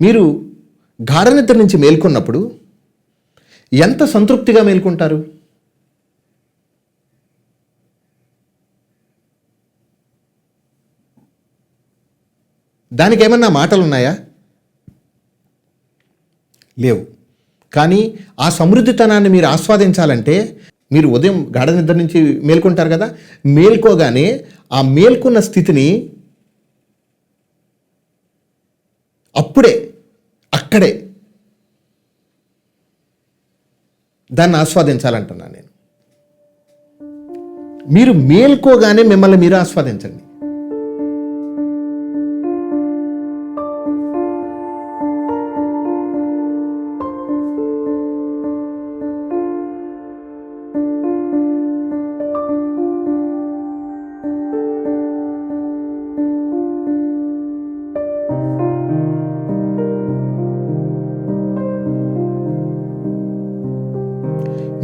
మీరు గాఢ నిద్ర నుంచి మేల్కొన్నప్పుడు ఎంత సంతృప్తిగా మేల్కొంటారు? దానికి ఏమన్నా మాటలు ఉన్నాయా లేవు. కానీ ఆ సమృద్ధితనాన్ని మీరు ఆస్వాదించాలంటే మీరు ఉదయం గాఢ నిద్ర నుంచి మేల్కొంటారు కదా? మేల్కోగానే ఆ మేల్కొన్న స్థితిని అప్పుడే అక్కడే దాన్ని ఆస్వాదించాలంటున్నాను నేను. మీరు మేల్కోగానే మిమ్మల్ని మీరు ఆస్వాదించండి.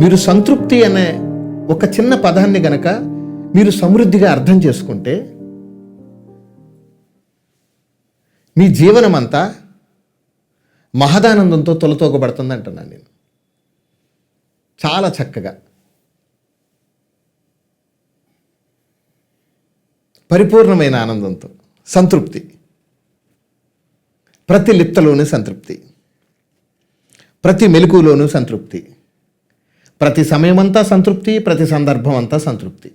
మీరు సంతృప్తి అనే ఒక చిన్న పదాన్ని గనక మీరు సమృద్ధిగా అర్థం చేసుకుంటే మీ జీవనం అంతా మహదానందంతో తొలతోగబడుతుంది అంటున్నాను నేను. చాలా చక్కగా. పరిపూర్ణమైన ఆనందంతో. సంతృప్తి. ప్రతి లిప్తలోనూ సంతృప్తి. ప్రతి మెలకులోనూ సంతృప్తి. ప్రతి సమయమంతా సంతృప్తి ప్రతి సందర్భం అంతా సంతృప్తి.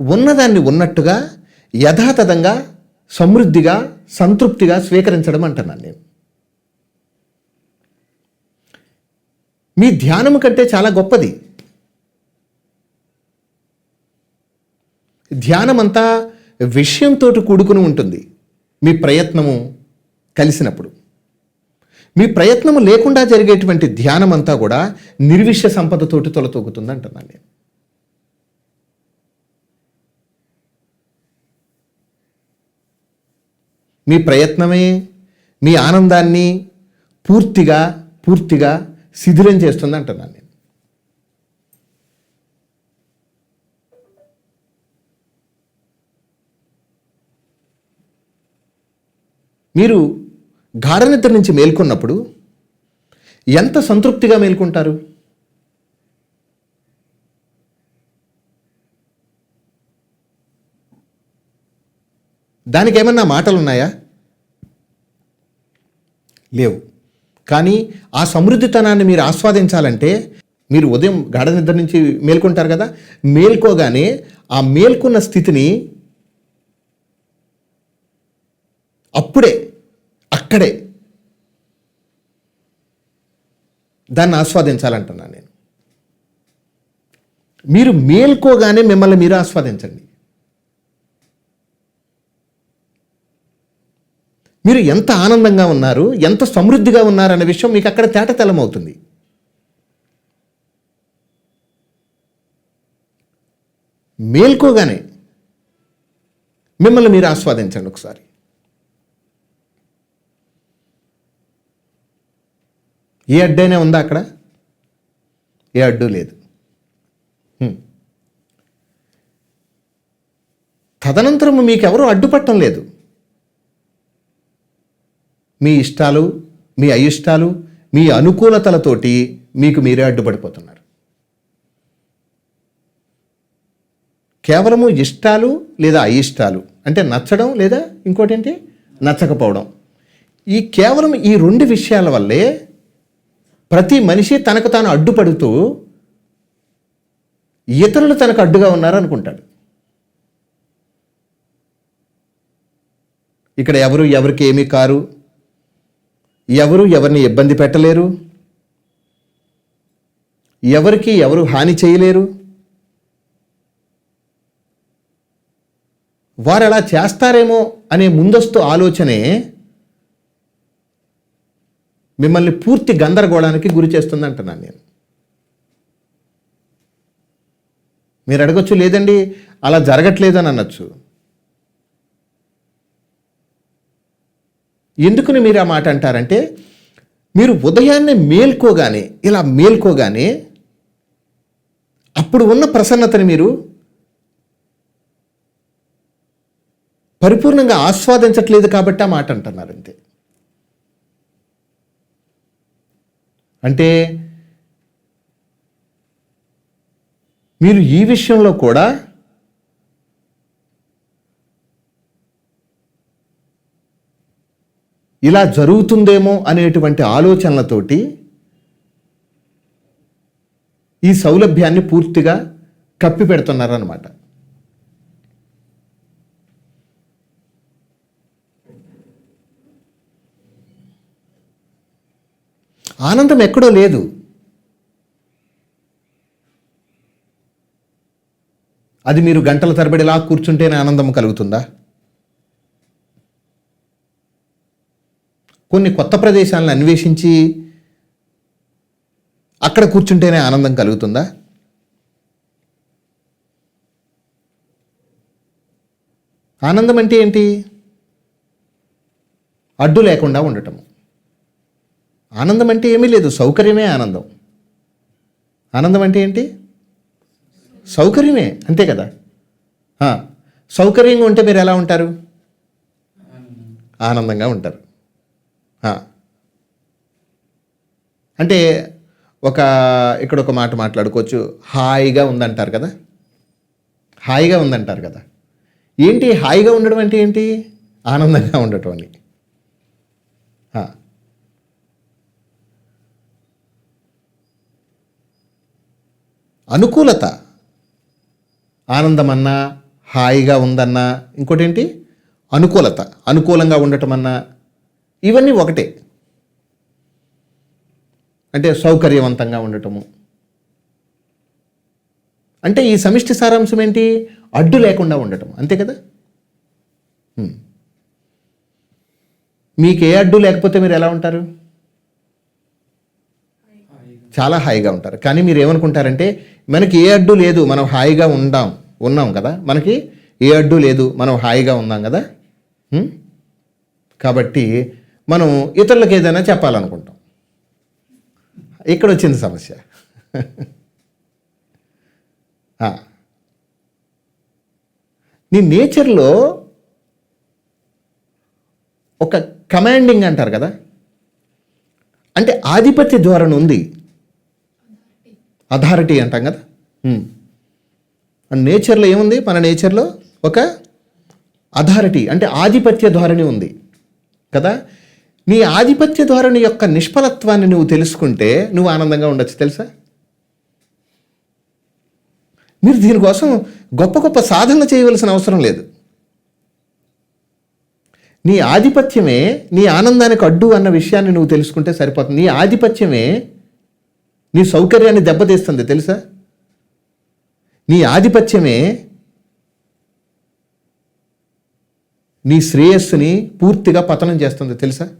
ఉన్నదాన్ని ఉన్నట్టుగా యథాతథంగా సమృద్ధిగా సంతృప్తిగా స్వీకరించడం అంటున్నాను నేను. మీ ధ్యానం కంటే చాలా గొప్పది. ధ్యానం అంతా విషయంతో కూడుకుని ఉంటుంది. మీ ప్రయత్నము కలిసినప్పుడు. మీ ప్రయత్నము లేకుండా జరిగేటువంటి ధ్యానం అంతా కూడా నిర్విష్య సంపదతోటి తొలతూగుతుంది అంటున్నాను నేను. మీ ప్రయత్నమే మీ ఆనందాన్ని పూర్తిగా పూర్తిగా శిథిరం చేస్తుంది అంటున్నాను నేను. మీరు గాఢ నిద్ర నుంచి మేల్కొన్నప్పుడు ఎంత సంతృప్తిగా మేల్కొంటారు? దానికి ఏమన్నా మాటలు ఉన్నాయా లేవు. కానీ ఆ సమృద్ధితనాన్ని మీరు ఆస్వాదించాలంటే మీరు ఉదయం గాఢ నిద్ర నుంచి మేల్కొంటారు కదా? మేల్కోగానే ఆ మేల్కొన్న స్థితిని అప్పుడే అక్కడే దాన్ని ఆస్వాదించాలంటున్నాను నేను. మీరు మేల్కోగానే మిమ్మల్ని మీరు ఆస్వాదించండి. మీరు ఎంత ఆనందంగా ఉన్నారు ఎంత సమృద్ధిగా ఉన్నారు అనే విషయం మీకు అక్కడ తేటతెల్లమవుతుంది మేల్కోగానే మిమ్మల్ని మీరు ఆస్వాదించండి ఒకసారి. ఏ అడ్డైనా ఉందా అక్కడ? ఏ అడ్డు లేదు. తదనంతరం మీకెవరూ అడ్డుపట్టం లేదు. మీ ఇష్టాలు మీ అయిష్టాలు మీ అనుకూలతలతోటి మీకు మీరే అడ్డుపడిపోతున్నారు. కేవలము ఇష్టాలు లేదా అయిష్టాలు అంటే నచ్చడం లేదా ఇంకోటి ఏంటి? నచ్చకపోవడం. ఈ కేవలం ఈ రెండు విషయాల వల్లే ప్రతి మనిషి తనకు తాను అడ్డుపడుతూ ఇతరులు తనకు అడ్డుగా ఉన్నారు అనుకుంటాడు ఇక్కడ ఎవరు ఎవరికి ఏమీ కారు? ఎవరు ఎవరిని ఇబ్బంది పెట్టలేరు? ఎవరికి ఎవరు హాని చేయలేరు? వారు అలా చేస్తారేమో అనే ముందస్తు ఆలోచనే మిమ్మల్ని పూర్తి గందరగోళానికి గురి చేస్తుంది అంటున్నాను నేను. మీరు అడగచ్చు లేదండి అలా జరగట్లేదని అనొచ్చు. ఎందుకుని మీరు ఆ మాట అంటారంటే మీరు ఉదయాన్నే మేల్కోగానే ఇలా మేల్కోగానే అప్పుడు ఉన్న ప్రసన్నతని మీరు పరిపూర్ణంగా ఆస్వాదించట్లేదు కాబట్టి ఆ మాట అంటున్నారు అంతే అంటే మీరు ఈ విషయంలో కూడా ఇలా జరుగుతుందేమో అనేటువంటి ఆలోచనలతోటి ఈ సౌలభ్యాన్ని పూర్తిగా కప్పి పెడుతున్నారన్నమాట ఆనందం ఎక్కడో లేదు. అది మీరు గంటల తరబడి ఇలా కూర్చుంటేనే ఆనందం కలుగుతుందా? కొన్ని కొత్త ప్రదేశాలను అన్వేషించి అక్కడ కూర్చుంటేనే ఆనందం కలుగుతుందా? ఆనందం అంటే ఏంటి? అడ్డు లేకుండా ఉండటం ఆనందం అంటే ఏమీ లేదు సౌకర్యమే ఆనందం. ఆనందం అంటే ఏంటి? సౌకర్యమే అంతే కదా? సౌకర్యంగా ఉంటే మీరు ఎలా ఉంటారు? ఆనందంగా ఉంటారు. అంటే ఒక ఇక్కడ ఒక మాట మాట్లాడుకోవచ్చు. హాయిగా ఉందంటారు కదా? హాయిగా ఉందంటారు కదా? ఏంటి హాయిగా ఉండడం అంటే ఏంటి? ఆనందంగా ఉండటం అని. అనుకూలత. అనుకూలత ఆనందమన్నా హాయిగా ఉందన్నా ఇంకోటి ఏంటి అనుకూలత. అనుకూలంగా ఉండటం అన్నా ఇవన్నీ ఒకటే. అంటే సౌకర్యవంతంగా ఉండటము. అంటే ఈ సమిష్టి సారాంశం ఏంటి అడ్డు లేకుండా ఉండటం. అంతే కదా? మీకు ఏ అడ్డు లేకపోతే మీరు ఎలా ఉంటారు? చాలా హాయిగా ఉంటారు. కానీ మీరు ఏమనుకుంటారంటే మనకి ఏ అడ్డు లేదు మనం హాయిగా ఉందాం ఉన్నాం కదా? మనకి ఏ అడ్డు లేదు మనం హాయిగా ఉన్నాం కదా? కాబట్టి మనం ఇతరులకు ఏదైనా చెప్పాలనుకుంటాం. ఇక్కడ వచ్చింది సమస్య నీ నేచర్లో ఒక కమాండింగ్ అంటారు కదా? అంటే ఆధిపత్య ధోరణి ఉంది. అథారిటీ అంటాం కదా? నేచర్లో ఏముంది? మన నేచర్లో ఒక అథారిటీ అంటే ఆధిపత్య ధోరణి ఉంది కదా? నీ ఆధిపత్య ధోరణి యొక్క నిష్ఫలత్వాన్ని నువ్వు తెలుసుకుంటే నువ్వు ఆనందంగా ఉండొచ్చు తెలుసా? మీరు దీనికోసం గొప్ప గొప్ప సాధన చేయవలసిన అవసరం లేదు. నీ ఆధిపత్యమే నీ ఆనందానికి అడ్డు అన్న విషయాన్ని నువ్వు తెలుసుకుంటే సరిపోతుంది. నీ ఆధిపత్యమే నీ సౌకర్యాన్ని దెబ్బతీస్తుంది తెలుసా? నీ ఆధిపత్యమే నీ శ్రేయస్సుని పూర్తిగా పతనం చేస్తుంది తెలుసా?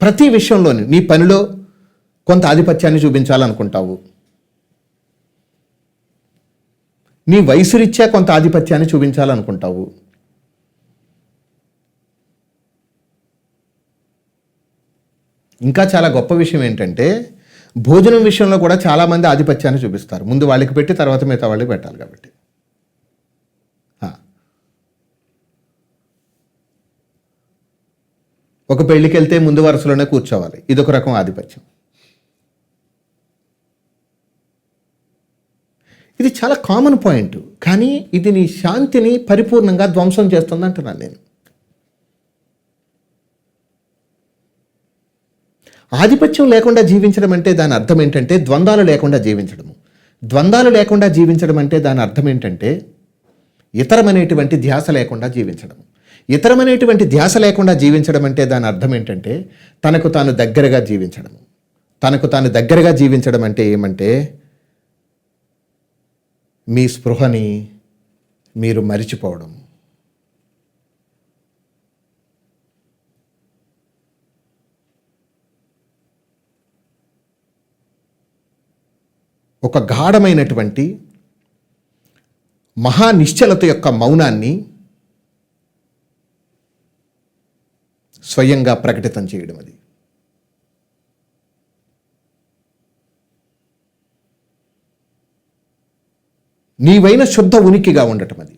ప్రతి విషయంలోని నీ పనిలో కొంత ఆధిపత్యాన్ని చూపించాలనుకుంటావు. నీ వయసు రీత్యా కొంత ఆధిపత్యాన్ని చూపించాలనుకుంటావు. ఇంకా చాలా గొప్ప విషయం ఏంటంటే భోజనం విషయంలో కూడా చాలామంది ఆధిపత్యాన్ని చూపిస్తారు. ముందు వాళ్ళకి పెట్టి తర్వాత మిగతా వాళ్ళకి పెట్టాలి కాబట్టి. ఒక పెళ్ళికి వెళ్తే ముందు వరుసలోనే కూర్చోవాలి. ఇదొక రకం ఆధిపత్యం. ఇది చాలా కామన్ పాయింట్. కానీ ఇది నీ శాంతిని పరిపూర్ణంగా ధ్వంసం చేస్తుంది అంటున్నాను నేను. ఆధిపత్యం లేకుండా జీవించడం అంటే దాని అర్థం ఏంటంటే ద్వంద్వాలు లేకుండా జీవించడము. ద్వంద్వాలు లేకుండా జీవించడం అంటే దాని అర్థం ఏంటంటే ఇతరమనేటువంటి ధ్యాస లేకుండా జీవించడం ఇతరమనేటువంటి ధ్యాస లేకుండా జీవించడం అంటే దాని అర్థం ఏంటంటే తనకు తాను దగ్గరగా జీవించడం తనకు తాను దగ్గరగా జీవించడం అంటే ఏమంటే మీ స్పృహని మీరు మరిచిపోవడం. ఒక గాఢమైనటువంటి మహానిశ్చలత యొక్క మౌనాన్ని స్వయంగా ప్రకటితం చేయడం అది. నీవైన శుద్ధ ఉనికిగా ఉండటం అది.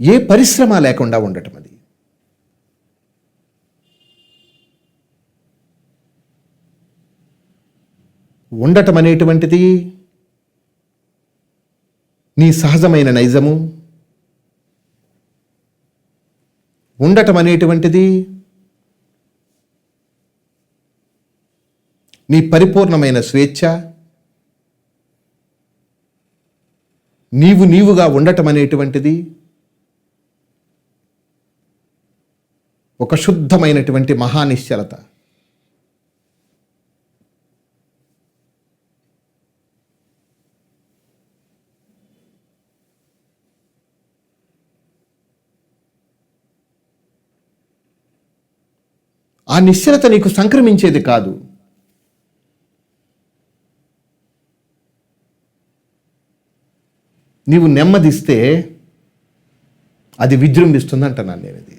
ఏ పరిశ్రమ లేకుండా ఉండటం అది. ఉండటం అనేటువంటిది నీ సహజమైన నైజము. ఉండటం అనేటువంటిది నీ పరిపూర్ణమైన స్వేచ్ఛ నీవు నీవుగా ఉండటం అనేటువంటిది ఒక శుద్ధమైనటువంటి మహానిశ్చలత. ఆ నిశ్చలత నీకు సంక్రమించేది కాదు. నీవు నెమ్మదిస్తే అది విజృంభిస్తుంది అంటున్నాను నేను ఇది